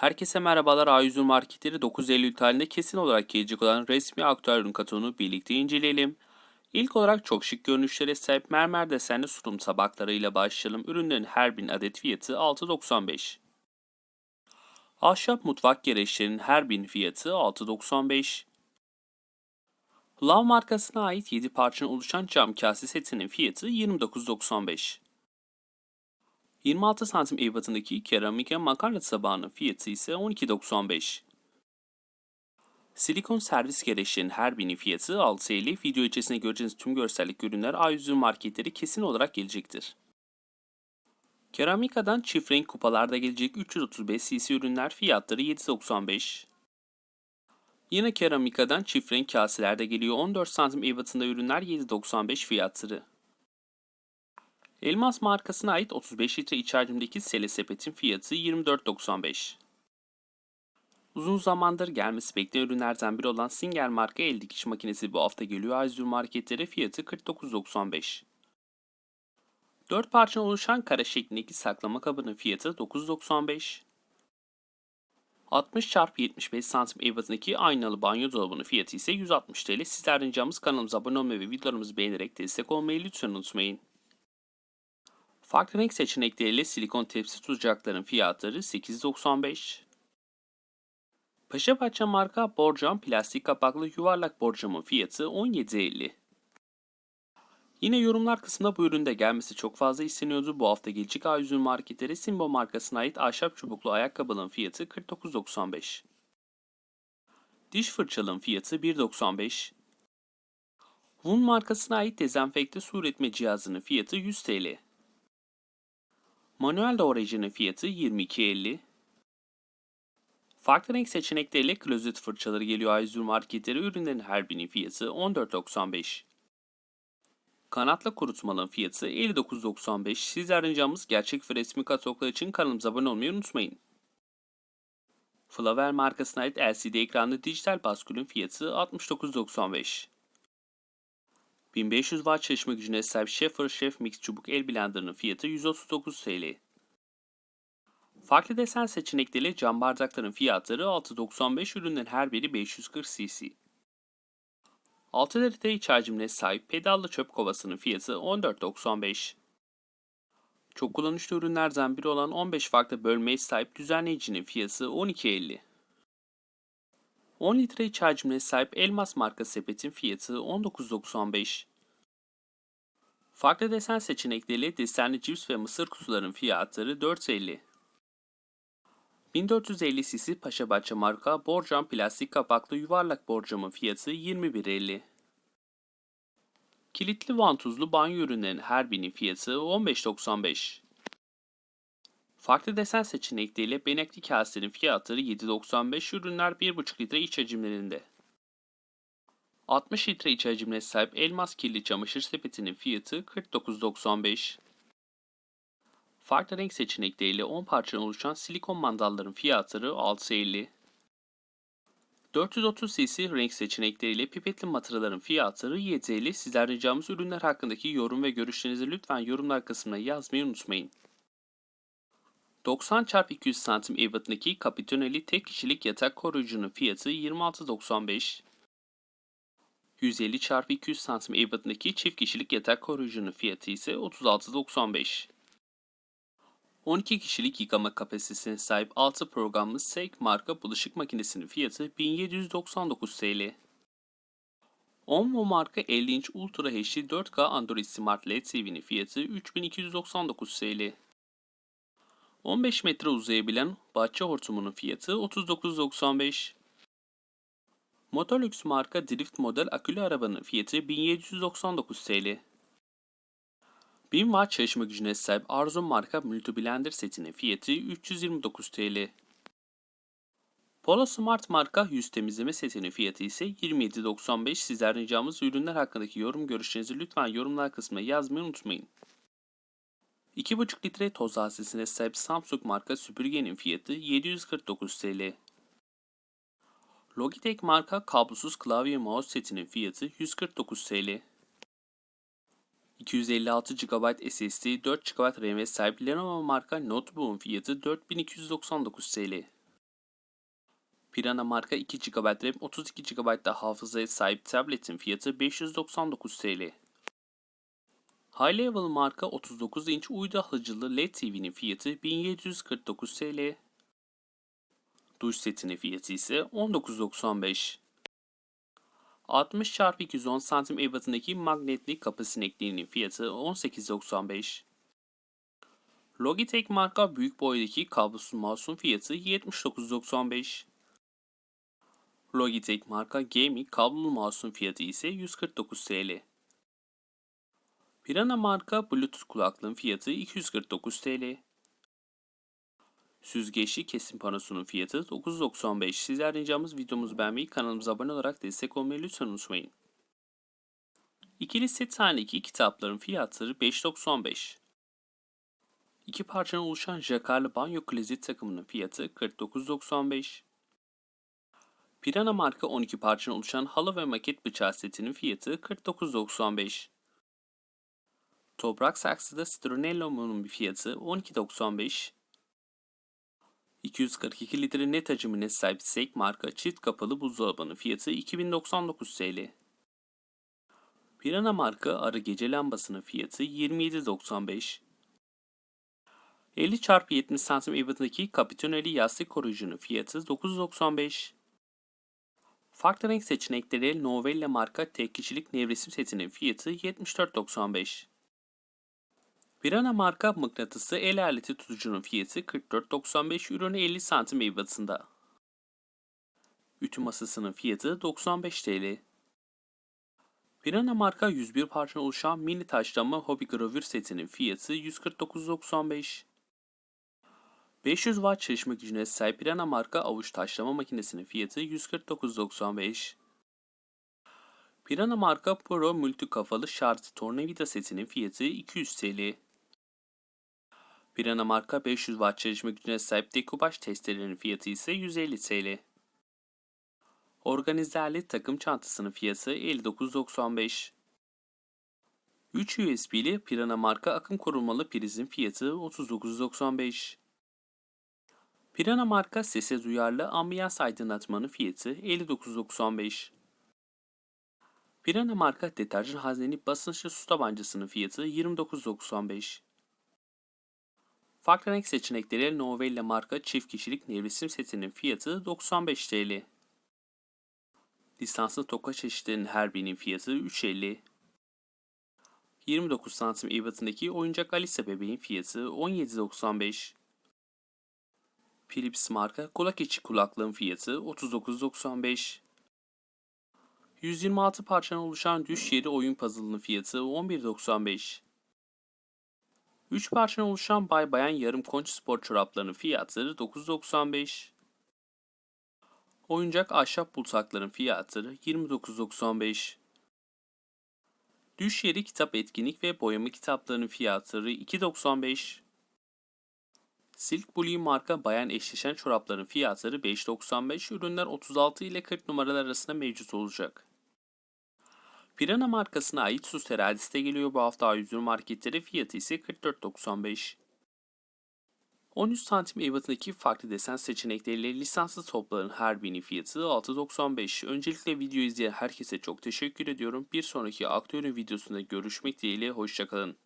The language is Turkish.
Herkese merhabalar. A100 marketleri 9 Eylül tarihinde kesin olarak gelecek olan resmi aktüel ürün kataloğunu birlikte inceleyelim. İlk olarak çok şık görünüşlere sahip mermer desenli sunum tabaklarıyla başlayalım. Ürünlerin her bin adet fiyatı 6.95. Ahşap mutfak gereçlerinin her bin fiyatı 6.95. Lav markasına ait 7 parçadan oluşan cam kase setinin fiyatı 29.95. 26 santim ebatındaki keramik makarna tabağının fiyatı ise 12.95. Silikon servis gereçlerinin her birinin fiyatı 6.50. Video içerisinde göreceğiniz tüm görsellik ürünler A100 marketleri kesin olarak gelecektir. Keramikadan çift renk kupalarda gelecek 335 cc ürünler fiyatları 7.95. Yine keramikadan çift renk kaselerde geliyor 14 santim ebatında ürünler 7.95 fiyatları. Elmas markasına ait 35 litre iç hacimdeki sele sepetin fiyatı 24.95. Uzun zamandır gelmesi beklenen ürünlerden biri olan Singer marka el dikiş makinesi bu hafta geliyor. Azur marketlere fiyatı 49.95. 4 parçadan oluşan kare şeklindeki saklama kabının fiyatı 9.95. 60 x 75 santim ebatındaki aynalı banyo dolabının fiyatı ise 160 TL. Sizlerden ricamız kanalımıza abone olmayı ve videolarımızı beğenerek destek olmayı lütfen unutmayın. Farklı renk seçenekleriyle silikon tepsi tutacakların fiyatları 8.95. Paşabahçe marka borcam plastik kapaklı yuvarlak borcamın fiyatı 17.50. Yine yorumlar kısmında bu üründe gelmesi çok fazla isteniyordu. Bu hafta gelecek A100 marketlere Simbo markasına ait ahşap çubuklu ayakkabının fiyatı 49.95. Diş fırçalının fiyatı 1.95. Hun markasına ait dezenfekte su üretme cihazının fiyatı 100 TL. Manuel doğrayıcının fiyatı 22.50. Farklı renk seçenekleriyle klozet fırçaları geliyor A100 marketleri. Ürünlerin her birinin fiyatı 14.95. Kanatla kurutmalının fiyatı 59.95. Sizler ricamız gerçek ve resmi kataloglar için kanalımıza abone olmayı unutmayın. Flaver markasına ait LCD ekranlı dijital baskülün fiyatı 69.95. 1500 watt çalışma gücüne sahip Schaefer Chef Mix çubuk el blenderının fiyatı 139 TL. Farklı desen seçenekleriyle cam bardakların fiyatları 6.95 ürünlerin her biri 540 cc. 6 litre iç hacimine sahip pedallı çöp kovasının fiyatı 14.95. Çok kullanışlı ürünlerden biri olan 15 farklı bölmeye sahip düzenleyicinin fiyatı 12.50. 10 litre iç hacmine sahip Elmas marka sepetin fiyatı 19.95. Farklı desen seçenekleriyle desenli cips ve mısır kutuların fiyatları 4.50. 1450 cc Paşabahçe marka borcam plastik kapaklı yuvarlak borcamın fiyatı 21.50. Kilitli vantuzlu banyo ürünlerinin her birinin fiyatı 15.95. Farklı desen seçenekleriyle benekli kasenin fiyatları 7.95 ürünler 1.5 litre iç hacimlerinde. 60 litre iç hacimine sahip elmas kirli çamaşır sepetinin fiyatı 49.95. Farklı renk seçenekleriyle 10 parçadan oluşan silikon mandalların fiyatları 6.50. 430 cc renk seçenekleriyle pipetli matraların fiyatları 7.50. Sizler ricamız ürünler hakkındaki yorum ve görüşlerinizi lütfen yorumlar kısmına yazmayı unutmayın. 90 x 200 santim ebatındaki kapitoneli tek kişilik yatak koruyucunun fiyatı 26.95. 150 x 200 santim ebatındaki çift kişilik yatak koruyucunun fiyatı ise 36.95. 12 kişilik yıkama kapasitesine sahip 6 programlı Seik marka bulaşık makinesinin fiyatı 1799 TL. Onvo marka 50 inç Ultra HD 4K Android Smart LED TV'nin fiyatı 3299 TL. 15 metre uzayabilen bahçe hortumunun fiyatı 39.95. Motolux marka drift model akülü arabanın fiyatı 1799 TL. 1000 watt çalışma gücüne sahip Arzum marka multi blender setinin fiyatı 329 TL. Polo Smart marka yüz temizleme setinin fiyatı ise 27.95. Sizlerden ricamız ürünler hakkındaki yorum görüşlerinizi lütfen yorumlar kısmına yazmayı unutmayın. 2,5 litre toz hasesine sahip Samsung marka süpürgenin fiyatı 749 TL. Logitech marka kablosuz klavye mouse setinin fiyatı 149 TL. 256 GB SSD, 4 GB RAM sahip Lenovo marka notebook'un fiyatı 4299 TL. Pirana marka 2 GB RAM 32 GB da hafızaya sahip tabletin fiyatı 599 TL. High Level marka 39 inç uydu alıcılı LED TV'nin fiyatı 1749 TL. Duş setinin fiyatı ise 19.95. 60 x 210 santim ebatındaki magnetli kapı sinekliğinin fiyatı 18.95. Logitech marka büyük boydaki kablosuz mouse'un fiyatı 79.95. Logitech marka gaming kablolu mouse'un fiyatı ise 149 TL. Pirana marka Bluetooth kulaklığın fiyatı 249 TL. Süzgeçli kesim panosunun fiyatı 9.95. Sizler ricamız videomuzu beğenmeyi, kanalımıza abone olarak destek olmayı lütfen unutmayın. İkili set halindeki kitapların fiyatları 5.95. İki parçadan oluşan jakarlı banyo klozet takımının fiyatı 49.95. Pirana marka 12 parçadan oluşan halı ve maket bıçağı setinin fiyatı 49.95. Toprak saksıda Stronello'nun bir fiyatı 12.95. 242 litre net hacimine sahip Seik marka çift kapalı buzdolabının fiyatı 2099 TL. Pirana marka arı gece lambasının fiyatı 27.95. 50 x 70 cm ebatındaki kapitoneli yastık koruyucunun fiyatı 9.95. Farklı renk seçenekleri Novella marka tek kişilik nevresim setinin fiyatı 74.95. Pirana marka mıknatısı el aleti tutucunun fiyatı 44.95 ürünü 50 santim ebatında. Ütü masasının fiyatı 95 TL. Pirana marka 101 parça oluşan mini taşlama hobi gravür setinin fiyatı 149.95. 500 watt çalışma gücüne sahip Pirana marka avuç taşlama makinesinin fiyatı 149.95. Pirana marka Pro multi kafalı şarj tornavida setinin fiyatı 200 TL. Pirana marka 500 watt çalışma gücüne sahip dekupaj testerenin fiyatı ise 150 TL. Organizerli takım çantasının fiyatı 59.95. 3 USB'li Pirana marka akım korumalı prizin fiyatı 39.95. Pirana marka sese duyarlı ambiyans aydınlatmanın fiyatı 59.95. Pirana marka deterjan hazneli basınçlı su tabancasının fiyatı 29.95. Farklı renk seçenekleri Novella marka çift kişilik nevresim setinin fiyatı 95 TL. Lisanslı toka çeşitlerinin her birinin fiyatı 3.50. 29 santim ebatındaki oyuncak Alisa bebeğin fiyatı 17.95. Philips marka kulak içi kulaklığın fiyatı 39.95. 126 parçadan oluşan düş yeri oyun puzzle'ının fiyatı 11.95. 3 parçadan oluşan bay bayan yarım konç spor çoraplarının fiyatları 9.95. Oyuncak ahşap bulsakların fiyatları 29.95. Düş yeri kitap etkinlik ve boyama kitaplarının fiyatları 2.95. Silk Bully marka bayan eşleşen çorapların fiyatları 5.95. Ürünler 36 ile 40 numaralar arasında mevcut olacak. Pirana markasına ait sus herhalde geliyor bu hafta A101 marketleri fiyatı ise 44.95. 13 santim ebatındaki farklı desen seçenekleriyle lisanslı topların her birinin fiyatı 6.95. Öncelikle video izleyen herkese çok teşekkür ediyorum. Bir sonraki aktörün videosunda görüşmek dileğiyle hoşçakalın.